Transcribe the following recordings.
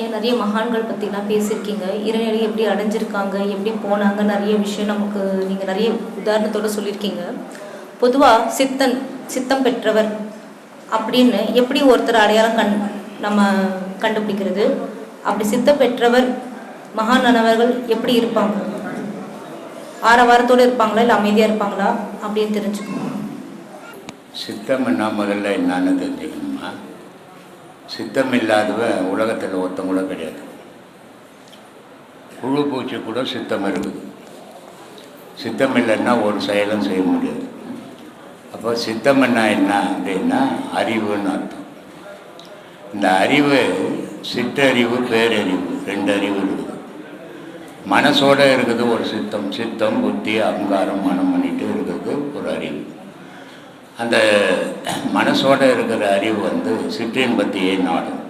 நிறைய நிறைய மகான்கள் பற்றிலாம் பேசியிருக்கீங்க? இறைநிலை எப்படி அடைஞ்சிருக்காங்க? எப்படி போனாங்க? நிறைய விஷயம் நமக்கு நீங்கள் நிறைய உதாரணத்தோடு சொல்லியிருக்கீங்க. பொதுவாக சித்தன் சித்தம் பெற்றவர் அப்படின்னு எப்படி ஒருத்தர் அடையாளம் கண் நம்ம கண்டுபிடிக்கிறது? அப்படி சித்தம் பெற்றவர் மகானானவர்கள் எப்படி இருப்பாங்க? ஆரவாரத்தோடு இருப்பாங்களா? இல்லை அமைதியாக இருப்பாங்களா? அப்படின்னு தெரிஞ்சுக்கணும். சித்தம்னா முதல்ல என்னன்னு தெரிஞ்சுக்கணுமா? சித்தம் இல்லாதவன் உலகத்தில் ஒருத்தவங்கள கிடையாது. புழு பூச்சி கூட சித்தம் இருக்குது. சித்தம் இல்லைன்னா ஒரு செயலும் செய்ய முடியாது. அப்போ சித்தம் என்ன என்ன அப்படின்னா அறிவுன்னு அர்த்தம். இந்த அறிவு சிற்றறிவு பேரறிவு ரெண்டு அறிவு இருக்குது. மனசோட இருக்குது ஒரு சித்தம். சித்தம் புத்தி அகங்காரம் மனம் பண்ணிட்டு இருக்கிறது ஒரு அறிவு அந்த மனசோட இருக்கிற அறிவு வந்து சிற்றின்பத்தியை நாடும்.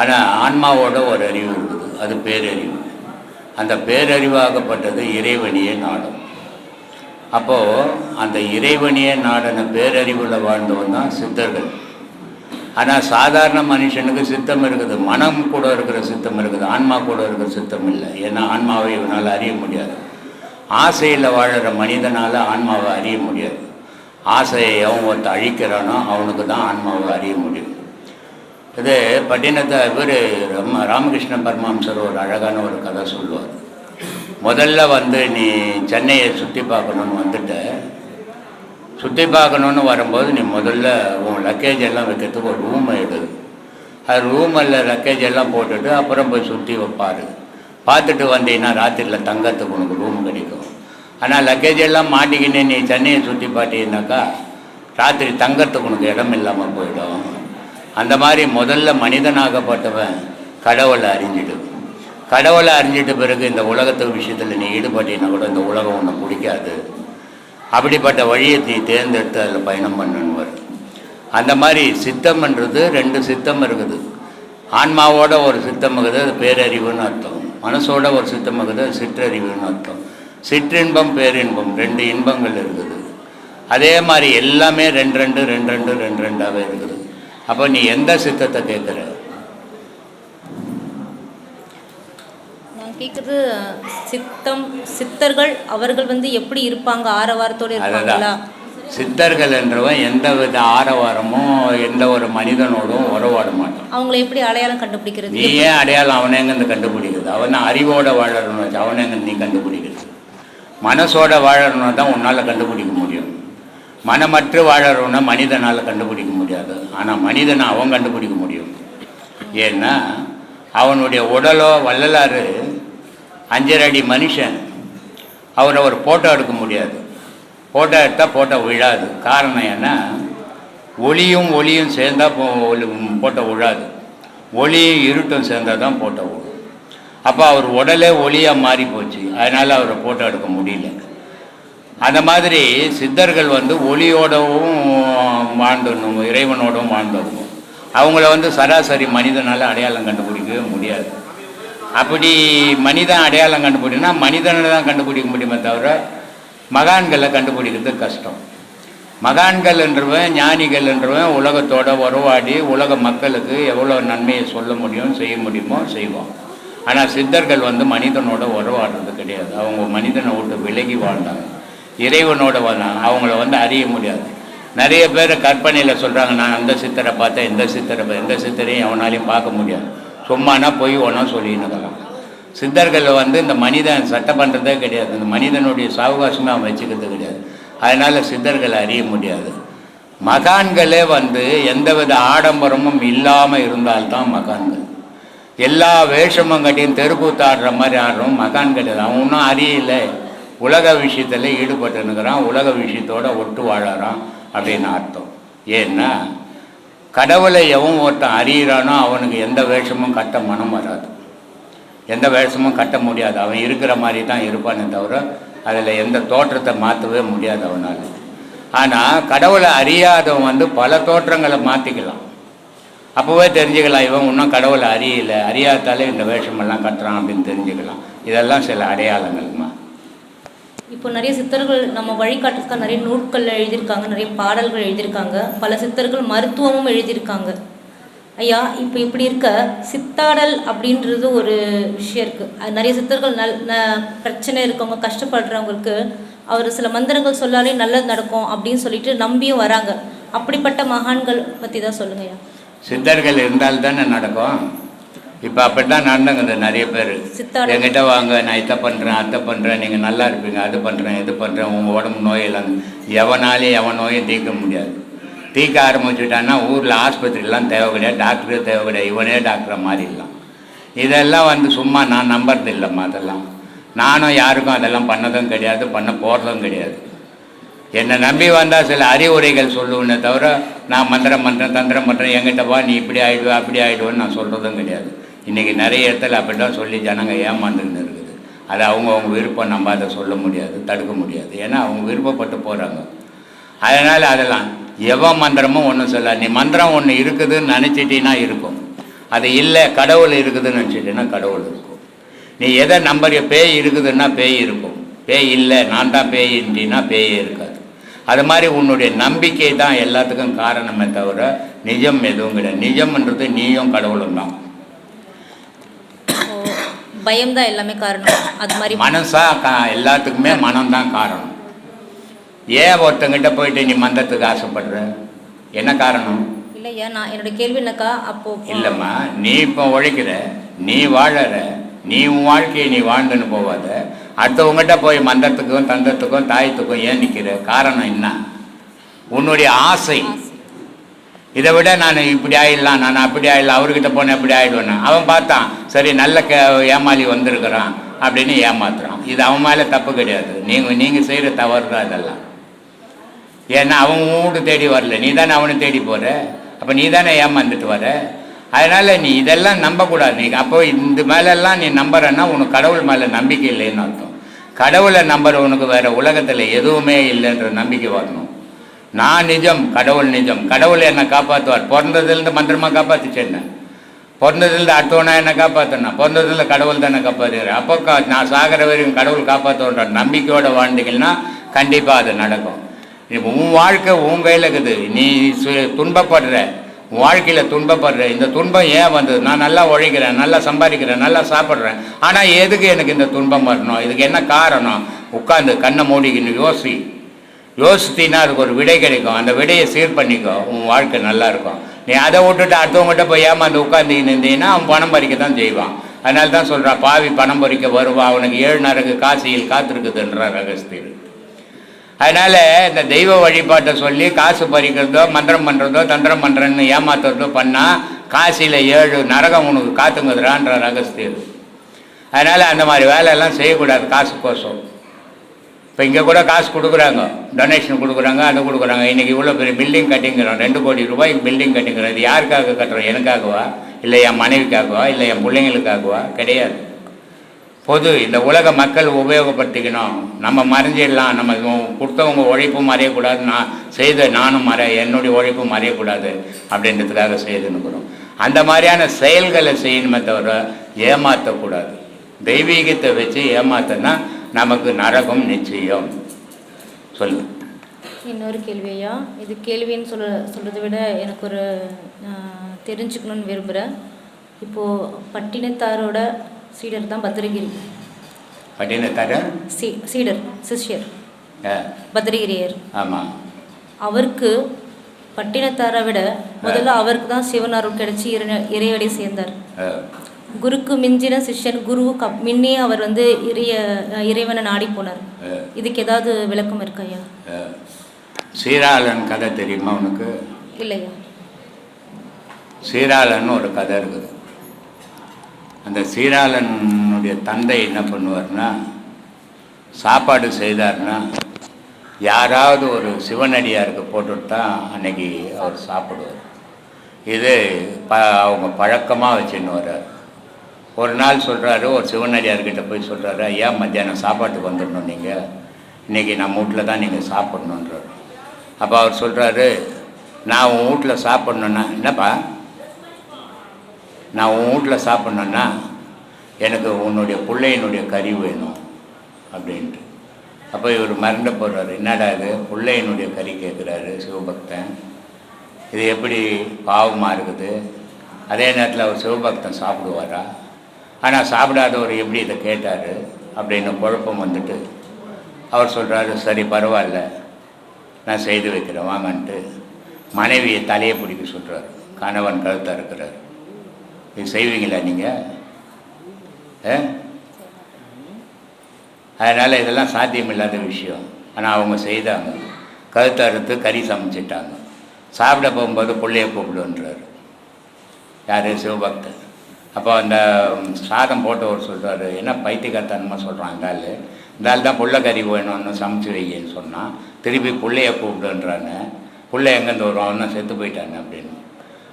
ஆனால் ஆன்மாவோட ஒரு அறிவு இருக்குது அது பேரறிவு. அந்த பேரறிவாகப்பட்டது இறைவனியே நாடும். அப்போது அந்த இறைவனியே நாடின பேரறிவில் வாழ்ந்தவன் தான் சித்தர்கள். ஆனால் சாதாரண மனுஷனுக்கு சித்தம் இருக்குது மனம் கூட இருக்கிற சித்தம் இருக்குது ஆன்மா கூட இருக்கிற சித்தம் இல்லை. ஏன்னா ஆன்மாவை இவனால் அறிய முடியாது. ஆசையில் வாழற மனிதனால் ஆன்மாவை அறிய முடியாது. ஆசையை எவன் ஒருத்த அழிக்கிறானோ அவனுக்கு தான் ஆன்மாவை அறிய முடியும். இது பட்டினத்தை இவர் ரம் ராமகிருஷ்ண பரமாம்சர் ஒரு அழகான ஒரு கதை சொல்லுவார். முதல்ல வந்து நீ சென்னையை சுற்றி பார்க்கணுன்னு வந்துட்ட. சுற்றி பார்க்கணுன்னு வரும்போது நீ முதல்ல உன் லக்கேஜ் எல்லாம் வைக்கிறதுக்கு ஒரு ரூம் எடு. அது ரூமில் லக்கேஜ் எல்லாம் போட்டுட்டு அப்புறம் போய் சுற்றி வைப்பார் பார்த்துட்டு வந்தீங்கன்னா ராத்திரியில் தங்கறதுக்கு உனக்கு ரூம் கிடைக்கும். ஆனால் லக்கேஜ் எல்லாம் மாட்டிக்கின்னு நீ சென்னையை சுற்றி பார்த்தீங்கன்னாக்கா ராத்திரி தங்கறதுக்கு உனக்கு இடம் இல்லாமல் போயிடும். அந்த மாதிரி முதல்ல மனிதனாகப்பட்டவன் கடவுளை அறிஞ்சிடு. கடவுளை அறிஞ்சிட்ட பிறகு இந்த உலகத்து விஷயத்தில் நீ ஈடுபட்டீங்கன்னா கூட இந்த உலகம் உன்னை பிடிக்காது. அப்படிப்பட்ட வழியை நீ தேர்ந்தெடுத்து அதில் பயணம் பண்ணணும் வரும் அந்த மாதிரி சித்தம்ன்றது ரெண்டு சித்தம் இருக்குது. ஆன்மாவோட ஒரு சித்தம் இருக்குது அது பேரறிவுன்னு அர்த்தம். மனசோட ஒரு சித்தம் இருக்குது அது சிற்றறிவுன்னு அர்த்தம். சிற்றின்பம் பேரின்பம் ரெண்டு இன்பங்கள் இருக்குது. அதே மாதிரி எல்லாமே ரெண்டு ரெண்டு ரெண்டு ரெண்டு ரெண்டு ரெண்டாகவே இருக்குது. அப்போ நீ எந்த சித்தத்தை கேட்குற நான் கேட்குறது சித்தம் சித்தர்கள் அவர்கள் வந்து எப்படி இருப்பாங்க? ஆரவாரத்தோடு இருப்பாங்களா? சித்தர்கள் என்றவன் எந்த வித ஆரவாரமும் எந்த ஒரு மனிதனோடும் உறவாட மாட்டான். அவங்கள எப்படி அடையாளம் கண்டுபிடிக்கிறது? நீ ஏன் அடையாளம் அவனை எங்கேருந்து கண்டுபிடிக்கிறது? அவன் அறிவோட வாழறன்னு வச்சு அவனை எங்க நீ கண்டுபிடிக்கிறது. மனசோட வாழறவனை தான் உன்னால் கண்டுபிடிக்க முடியும். மனமற்று வாழறவனை மனிதனால் கண்டுபிடிக்க முடியாது. ஆனால் மனிதனை அவன் கண்டுபிடிக்க முடியும். ஏன்னா அவனுடைய உடலோ வள்ளலாறு அஞ்சரை அடி மனுஷன். அவரை ஒரு ஃபோட்டோ எடுக்க முடியாது. ஃபோட்டோ எடுத்தால் ஃபோட்டோ விழாது. காரணம் என்ன? ஒளியும் ஒளியும் சேர்ந்தால் ஃபோட்டோ விழாது. ஒளியும் இருட்டும் சேர்ந்தால் தான் ஃபோட்டோ விழும். அப்போ அவர் உடலே ஒளியாக மாறி போச்சு. அதனால் அவரை ஃபோட்டோ எடுக்க முடியல. அந்த மாதிரி சித்தர்கள் வந்து ஒளியோடவும் வாழ்ந்துடணும் இறைவனோடவும் வாழ்ந்துடணும் அவங்கள வந்து சராசரி மனிதனால் அடையாளம் கண்டுபிடிக்கவே முடியாது. அப்படி மனிதன் அடையாளம் கண்டுபிடினா மனிதனை தான் கண்டுபிடிக்க முடியுமே தவிர மகான்களை கண்டுபிடிக்கிறது கஷ்டம். மகான்கள் என்றவன் ஞானிகள் என்றவன் உலகத்தோட உறவாடி உலக மக்களுக்கு எவ்வளோ நன்மையை சொல்ல முடியும் செய்ய முடியுமோ செய்வோம் ஆனால் சித்தர்கள் வந்து மனிதனோட உறவாடுறது கிடையாது. அவங்க மனிதனை விட்டு விலகி வாழ்ந்தாங்க. இறைவனோட வாழ்ந்தாங்க அவங்கள வந்து அறிய முடியாது. நிறைய பேர் கற்பனையில் சொல்கிறாங்க நான் அந்த சித்தரை பார்த்தேன் இந்த சித்தரை எந்த சித்தரையும் எவனாலையும் பார்க்க முடியாது. சும்மானா போய் ஒன்றா சொல்லின்னு சித்தர்கள் வந்து இந்த மனிதன் சட்டை பண்ணுறதே கிடையாது. இந்த மனிதனுடைய சாவகாசமே அவன் வச்சுக்கிறது கிடையாது. அதனால் சித்தர்களை அறிய முடியாது. மகான்களே வந்து எந்தவித ஆடம்பரமும் இல்லாமல் இருந்தால்தான் மகான்கள். எல்லா வேஷமும் கட்டியும் தெருக்கூத்து ஆடுற மாதிரி ஆடுறோம் மகான் கிடையாது. அவன் ஒன்றும் அறியல. உலக விஷயத்தில் ஈடுபட்டுனுக்கிறான் உலக விஷயத்தோட ஒட்டு வாழறான் அப்படின்னு அர்த்தம். ஏன்னா கடவுளை எவன் ஒருத்தன் அறியிறானோ அவனுக்கு எந்த வேஷமும் கட்ட மனம் வராது. எந்த வேஷமும் கட்ட முடியாது. அவன் இருக்கிற மாதிரி தான் இருப்பானே தவிர அதில் எந்த தோற்றத்தை மாற்றவே முடியாது அவனால். ஆனால் கடவுளை அறியாதவன் வந்து பல தோற்றங்களை மாற்றிக்கலாம் அப்போவே தெரிஞ்சுக்கலாம் இவன் இன்னும் கடவுளை அறியல. அறியாதாலே இந்த வேஷமெல்லாம் கட்டுறான் அப்படின்னு தெரிஞ்சுக்கலாம். இதெல்லாம் சில அடையாளங்கள்மா. இப்போ நிறைய சித்தர்கள் நம்ம வழிகாட்டுறதுக்காக நிறைய நூட்கள் எழுதியிருக்காங்க நிறைய பாடல்கள் எழுதியிருக்காங்க. பல சித்தர்கள் மருத்துவமும் எழுதியிருக்காங்க. ஐயா இப்போ இப்படி இருக்க சித்தாடல் அப்படின்றது ஒரு விஷயம் இருக்குது அது நிறைய சித்தர்கள் நல் ந- பிரச்சனை இருக்கவங்க கஷ்டப்படுறவங்களுக்கு அவர் சில மந்திரங்கள் சொல்லாலே நல்லது நடக்கும் அப்படின்னு சொல்லிட்டு நம்பியும் வராங்க. அப்படிப்பட்ட மகான்கள் பற்றி தான் சொல்லுங்க ஐயா. சித்தர்கள் இருந்தால் தானே நடக்கும். இப்போ அப்படி தான் நடந்துங்குது நிறைய பேர். என்கிட்ட வாங்க நான் இதை பண்ணுறேன் அதை பண்ணுறேன் நீங்கள் நல்லா இருப்பீங்க அது பண்ணுறேன் இது பண்ணுறேன் உங்கள் உடம்பு நோயெல்லாம் எவனாலையும் எவன் நோயும் தீர்க்க முடியாது. தீர்க்க ஆரம்பிச்சுட்டான்னா ஊரில் ஆஸ்பத்திரிலாம் தேவை கிடையாது டாக்டரே தேவை கிடையாது இவனே டாக்டரை மாறிடலாம். இதெல்லாம் வந்து சும்மா நான் நம்புறது இல்லைம்மா அதெல்லாம். நானும் யாருக்கும் அதெல்லாம் பண்ணதும் கிடையாது பண்ண போகிறதும் கிடையாது. என்னை நம்பி வந்தால் சில அறிவுரைகள் சொல்லுவேனே தவிர நான் மந்திரம் பண்ணுறேன் தந்திரம் பண்ணுறேன் எங்கிட்ட வா நீ இப்படி ஆயிடுவ அப்படி ஆகிடுவேன்னு நான் சொல்கிறதும் கிடையாது. இன்றைக்கி நிறைய இடத்துல அப்படி தான் சொல்லி ஜனங்க ஏமாந்துன்னு இருக்குது. அது அவங்கவுங்க விருப்பம் நம்ம அதை சொல்ல முடியாது தடுக்க முடியாது. ஏன்னா அவங்க விருப்பப்பட்டு போகிறாங்க அதனால் அதெல்லாம் எவன் மந்திரமும் ஒன்றும் சொல்ல நீ மந்திரம் ஒன்று இருக்குதுன்னு நினச்சிட்டினா இருக்கும். அது இல்லை கடவுள் இருக்குதுன்னு நினச்சிட்டினா கடவுள் இருக்கும். நீ எதை நம்பர் பேய் இருக்குதுன்னா பேய் இருக்கும். பேய் இல்லை நான் தான் பேயின்றினா பேயே இருக்கும் அது மாதிரி உன்னுடைய நம்பிக்கை தான் எல்லாத்துக்கும் காரணமே தவிர நிஜம் எதுவும் கிடையாது. நிஜம்ன்றது நீயும் கடவுளும் தான். பயம்தான் எல்லாமே காரணம். அது மாதிரி மனசா எல்லாத்துக்குமே மனம்தான் காரணம். ஏன் ஒருத்தங்கிட்ட போயிட்டு நீ மந்திரத்துக்கு ஆசைப்படுற? என்ன காரணம்? இல்லையா நான் என்னோட கேள்வி என்னக்கா? அப்போ இல்லைம்மா நீ இப்போ உழைக்கிற நீ வாழற நீ உன் வாழ்க்கையை நீ வாழ்ந்துன்னு போவாத அடுத்தவங்ககிட்ட போய் மந்தத்துக்கும் தந்தத்துக்கும் தாயத்துக்கும் ஏன் நிற்கிற காரணம் என்ன? உன்னுடைய ஆசை. இதை விட நான் இப்படி ஆயிடலாம் நான் அப்படி ஆயிடலாம் அவர்கிட்ட போனேன் இப்படி ஆயிடுவேன் அவன் பார்த்தான் சரி நல்ல க ஏமாளி வந்திருக்கிறான் அப்படின்னு ஏமாத்துறான். இது அவன் மேலே தப்பு கிடையாது. நீங்கள் நீங்கள் செய்கிற தவறு தான் இதெல்லாம். ஏன்னா அவன் வீடு தேடி வரல. நீ தானே அவனை தேடி போகிற அப்போ நீ தானே ஏமாந்துட்டு வர? அதனால் நீ இதெல்லாம் நம்பக்கூடாது. நீ அப்போ இந்த மேலெல்லாம் நீ நம்புறன்னா உனக்கு கடவுள் மேலே நம்பிக்கை இல்லைன்னு அர்த்தம். கடவுளை நம்புறவனுக்கு வேறு உலகத்தில் எதுவுமே இல்லைன்ற நம்பிக்கை வரணும். நான் நிஜம் கடவுள் நிஜம். கடவுள் என்னை காப்பாற்றுவார் பிறந்ததுலேருந்து மந்திரமாக காப்பாற்றிச்சு என்ன? பிறந்ததுலேருந்து அடுத்தவனா என்னை காப்பாற்றினா பிறந்ததுல கடவுள் தானே காப்பாற்றுறாரு அப்போ கா நான் சாகிற வரைக்கும் கடவுள் காப்பாற்றுன்ற நம்பிக்கையோடு வாழ்ந்தீங்கன்னா கண்டிப்பாக அது நடக்கும். இப்போ உன் வாழ்க்கை உன் கையில் இருக்குது. நீ சு- துன்பப்படுற. வாழ்க்கையில் துன்பப்படுற இந்த துன்பம் ஏன் வந்தது? நான் நல்லா உழைக்கிறேன் நல்லா சம்பாதிக்கிறேன் நல்லா சாப்பிட்றேன். ஆனால் எதுக்கு எனக்கு இந்த துன்பம் வரணும்? இதுக்கு என்ன காரணம்? உட்காந்து கண்ணை மூடிக்கின்னு யோசி. யோசித்தீன்னா அதுக்கு ஒரு விடை கிடைக்கும். அந்த விடையை சீர் பண்ணிக்கோ. உன் வாழ்க்கை நல்லா இருக்கும். நீ அதை விட்டுட்டு அடுத்தவங்ககிட்ட போய் ஏமாந்து உட்காந்து இருந்தீங்கன்னா அவன் பணம் பறிக்க தான் செய்வான். அதனால தான் சொல்கிறான் பாவி பணம் பறிக்க வருவான் அவனுக்கு ஏழு நாளுக்கு காசியில் காத்திருக்குதுன்றான் ரகஸ்தீர் அதனால் இந்த தெய்வ வழிபாட்டை சொல்லி காசு பறிக்கிறதோ மந்திரம் பண்ணுறதோ தந்திரம் பண்ணுறேன்னு ஏமாத்துறதோ பண்ணால் காசியில் ஏழு நரகம் உனக்கு காத்துங்குதுறான்ற ரகசியம் அதனால் அந்த மாதிரி வேலையெல்லாம் செய்யக்கூடாது காசு கோசம் இப்போ இங்கே கூட காசு கொடுக்குறாங்க. டொனேஷன் கொடுக்குறாங்க அது கொடுக்குறாங்க. இன்றைக்கி இவ்வளோ பெரிய பில்டிங் கட்டிங்கிறோம். ரெண்டு கோடி ரூபாய்க்கு பில்டிங் கட்டிங்கிறோம். இது யாருக்காக கட்டுறோம்? எனக்காகவா? இல்லை என் மனைவிக்காகவா? இல்லை என் பிள்ளைங்களுக்காகவா? கிடையாது. பொது இந்த உலக மக்கள் உபயோகப்படுத்திக்கணும். நம்ம மறைஞ்சிடலாம். நம்ம கொடுத்தவங்க உழைப்பும் மறையக்கூடாது. நான் செய்த நானும் மறை என்னுடைய உழைப்பும் மறையக்கூடாது அப்படின்றதுக்காக செய்துன்னுக்கிறோம் அந்த மாதிரியான செயல்களை செய்யணுமே தவிர ஏமாற்றக்கூடாது தெய்வீகத்தை வச்சு ஏமாத்தினா நமக்கு நரகம் நிச்சயம். சொல்லு இன்னொரு கேள்வி ஐயா. இது கேள்வின்னு சொல்ல சொல்கிறத விட எனக்கு ஒரு தெரிஞ்சுக்கணும்னு விரும்புகிறேன் இப்போது பட்டினத்தாரோட சீடர் தான் பத்ரகிரி பட்டினத்தார சீ சீடர் சிஷ்யர் பத்ரகிரியர் ஆமாம் அவருக்கு பட்டினத்தாரை விட முதல்ல அவருக்கு தான் சிவன் அருள் கிடைச்சி இறை இறைவடி சேர்ந்தார். குருக்கு மிஞ்சின சிஷ்யன் குருவுக்கு அப்- முன்னே அவர் வந்து இறைய இறைவனை நாடி போனார். இதுக்கு ஏதாவது விளக்கம் இருக்கா ஐயா? சீராளன் கதை தெரியுமா உனக்கு? இல்லையா? சீராளன் ஒரு கதை இருக்குது. அந்த சீராளனுடைய தந்தை என்ன பண்ணுவார்னா சாப்பாடு செய்தார்னா யாராவது ஒரு சிவனடியாருக்கு போட்டுட்டு தான் அன்னைக்கு அவர் சாப்பிடுவார். இது ப அவங்க பழக்கமாக வச்சுன்னு வர்றார். ஒரு நாள் சொல்கிறாரு ஒரு சிவனடியார்கிட்ட போய் சொல்கிறாரு ஐயா மத்தியானம் சாப்பாட்டுக்கு வந்துடணும் நீங்கள் இன்றைக்கி நம்ம வீட்டில் தான் நீங்கள் சாப்பிட்ணுன்றார் அப்போ அவர் சொல்கிறாரு நான் உன் வீட்டில் சாப்பிட்ணுன்னா என்னப்பா? நான் உன் வீட்டில் சாப்பிட்ணுன்னா எனக்கு உன்னுடைய பிள்ளையினுடைய கறி வேணும் அப்படின்ட்டு. அப்போ இவர் மறந்து போடுறாரு என்னடா இது? பிள்ளையினுடைய கறி கேட்குறாரு சிவபக்தன். இது எப்படி பாவமாக இருக்குது? அதே நேரத்தில் அவர் சிவபக்தன் சாப்பிடுவாரா? ஆனால் சாப்பிடாதவர் எப்படி இதை கேட்டார்? அப்படின்னு குழப்பம் வந்துட்டு அவர் சொல்கிறாரு சரி பரவாயில்ல. நான் செய்து வைக்கிறேன். வாங்கன்ட்டு. மனைவியை தலையை பிடிக்க சொல்கிறார் கணவன் கழுத்தாக இருக்கிறார். இது செய்வீங்களா நீங்கள் ஆ? அதனால் இதெல்லாம் சாத்தியமில்லாத விஷயம். ஆனால் அவங்க செய்தாங்க. கழுத்தை அறுத்து கறி சமைச்சிட்டாங்க. சாப்பிட போகும்போது பிள்ளைய கூப்பிடுன்றாரு. யார்? சிவபக்தர். அப்போ அந்த சாதம் போட்டவர் சொல்கிறாரு என்ன பைத்தியக்காரத்தனமாக சொல்கிறாங்க ஆள்? இந்த ஆள் தான் புள்ள கறி வேணும்னு சமைச்சு வைங்கன்னு சொன்னால் திருப்பி பிள்ளைய கூப்பிடுன்றாங்க பிள்ளை எங்கேருந்து வரும்? அவன் செத்து போயிட்டாங்க அப்படின்னு.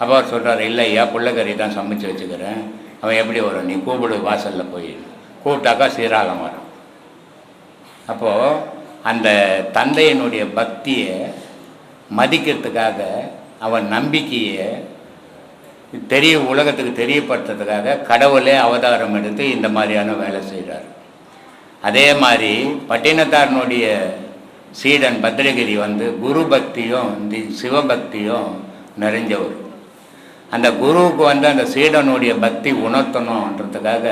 அப்போ அவர் சொல்கிறாரு இல்லை ஐயா பிள்ளைக்கறி தான் சமைச்சு வச்சுக்கிறேன். அவன் எப்படி வரும்? நீ கூப்பிடு வாசலில் போய். கூப்பிட்டாக்கா சீராகம் வரும். அப்போது அந்த தந்தையினுடைய பக்தியை மதிக்கிறதுக்காக அவன் நம்பிக்கையை தெரிய உலகத்துக்கு தெரியப்படுத்துறதுக்காக கடவுளே அவதாரம் எடுத்து இந்த மாதிரியான வேலை செய்கிறார் அதே மாதிரி பட்டினத்தாரனுடைய சீடன் பத்ரகிரி வந்து குரு பக்தியும் தி சிவபக்தியும் நிறைஞ்சவர். அந்த குருவுக்கு வந்து அந்த சீடனுடைய பக்தி உணர்த்தணுன்றதுக்காக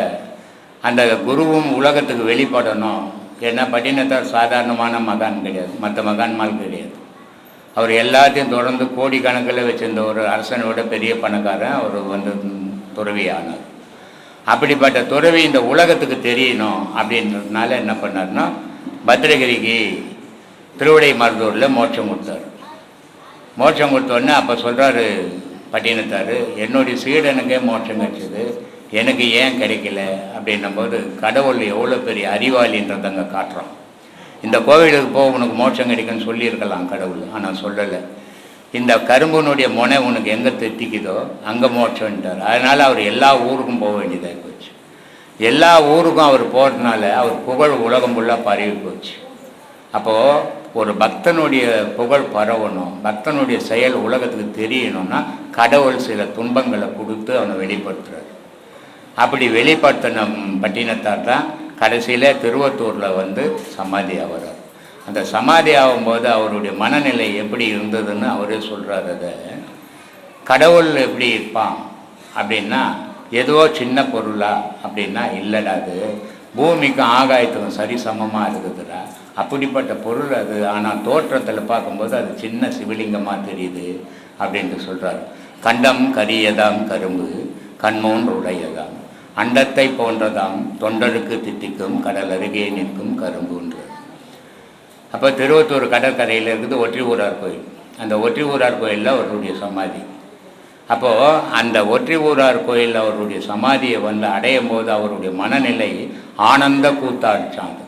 அந்த குருவும் உலகத்துக்கு வெளிப்படணும். ஏன்னா பட்டினத்தார் சாதாரணமான மகான் கிடையாது. மற்ற மகான்மால் கிடையாது. அவர் எல்லாத்தையும் தொடர்ந்து கோடிக்கணக்கில் வச்சிருந்த ஒரு அரசனோட பெரிய பணக்காரன் அவர் வந்து துறவி ஆனார் அப்படிப்பட்ட துறவி இந்த உலகத்துக்கு தெரியணும் அப்படின்றதுனால என்ன பண்ணார்னா பத்ரகிரிக்கு திருவிடை மருதூரில் மோட்சம் கொடுத்தார். மோட்சம் கொடுத்தோடனே அப்போ சொல்கிறாரு பட்டினத்தார் என்னுடைய சீடனுக்கே மோட்சம் கிடைச்சது. எனக்கு ஏன் கிடைக்கல? அப்படின்னும்போது கடவுள் எவ்வளோ பெரிய அறிவாளின்றதை அங்கே காட்டுறோம் இந்த கோவிலுக்கு போக உனக்கு மோட்சம் கிடைக்குன்னு சொல்லியிருக்கலாம் கடவுள் ஆனால் சொல்லலை. இந்த கரும்புனுடைய முனை உனக்கு எங்கே தெத்திக்குதோ அங்கே மோட்சம்ன்றார் அதனால் அவர் எல்லா ஊருக்கும் போக வேண்டியதாக போச்சு. எல்லா ஊருக்கும் அவர் போகிறதுனால அவர் புகழ் உலகம் ஃபுல்லாக பரவி போச்சு. அப்போது ஒரு பக்தனுடைய புகழ் பரவணும் பக்தனுடைய செயல் உலகத்துக்கு தெரியணும்னா கடவுள் சில துன்பங்களை கொடுத்து அவனை வெளிப்படுத்துறாரு. அப்படி வெளிப்படுத்தின பட்டினத்தார் தான் கடைசியில் திருவத்தூரில் வந்து சமாதி ஆகிறார் அந்த சமாதி ஆகும்போது அவருடைய மனநிலை எப்படி இருந்ததுன்னு அவரே சொல்கிறார் அதை. கடவுள் எப்படி இருப்பான் அப்படின்னா ஏதோ சின்ன பொருளா அப்படின்னா இல்லைடா அது பூமிக்கும் ஆகாயத்துக்கும் சரி சமமாக இருக்குதுடா. அப்படிப்பட்ட பொருள் அது. ஆனால் தோற்றத்தில் பார்க்கும்போது அது சின்ன சிவலிங்கமாக தெரியுது அப்படின்ட்டு சொல்கிறார் கண்டம் கரியதாம் கரும்பு கண்மோன் உடையதாம் அண்டத்தை போன்றதாம் தொண்டருக்கு திட்டிக்கும் கடல் அருகே நிற்கும் கரும்புன்றது அப்போ திருவத்தூர் கடற்கரையில் இருக்குது ஒற்றி ஊரார் கோயில். அந்த ஒற்றி ஊரார் கோயிலில் அவருடைய சமாதி. அப்போது அந்த ஒற்றி ஊரார் கோயிலில் அவருடைய சமாதியை வந்து அடையும் போது அவருடைய மனநிலை ஆனந்த கூத்தாடிச்சாங்க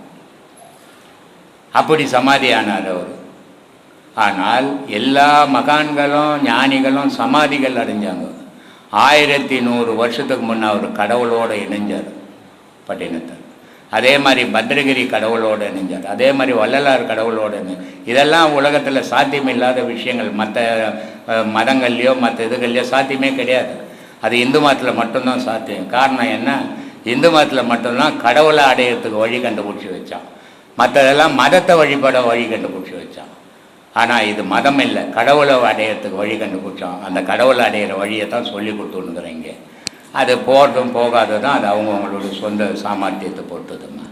அப்படி சமாதியானார் அவர். ஆனால் எல்லா மகான்களும் ஞானிகளும் சமாதிகள் அடைஞ்சாங்க. ஆயிரத்தி நூறு வருஷத்துக்கு முன்னே அவர் கடவுளோடு இணைஞ்சார் பட்டினத்தார் அதே மாதிரி பத்ரகிரி கடவுளோடு இணைஞ்சார். அதே மாதிரி வள்ளலார் கடவுளோடு இணைஞ்சார். இதெல்லாம் உலகத்தில் சாத்தியமில்லாத விஷயங்கள். மற்ற மதங்கள்லையோ மற்ற இதுகள்லையோ சாத்தியமே கிடையாது. அது இந்து மதத்தில் மட்டும்தான் சாத்தியம். காரணம் என்ன? இந்து மதத்தில் மட்டும்தான் கடவுளை அடையிறதுக்கு வழி கண்டுபிடிச்சி வச்சான். மற்றதெல்லாம் மதத்தை வழிபட வழி கண்டுபிடிச்சி வச்சான். ஆனால் இது மதம் இல்லை கடவுளை அடையிறதுக்கு வழி கண்டுபிடிச்சோம். அந்த கடவுளை அடையிற வழியை தான் சொல்லி கொடுத்துருக்குறேன் இங்கே. அது போகிறதும் போகாததும் அது அவங்கவுங்களுடைய சொந்த சாமர்த்தியத்தை பொறுத்ததுமா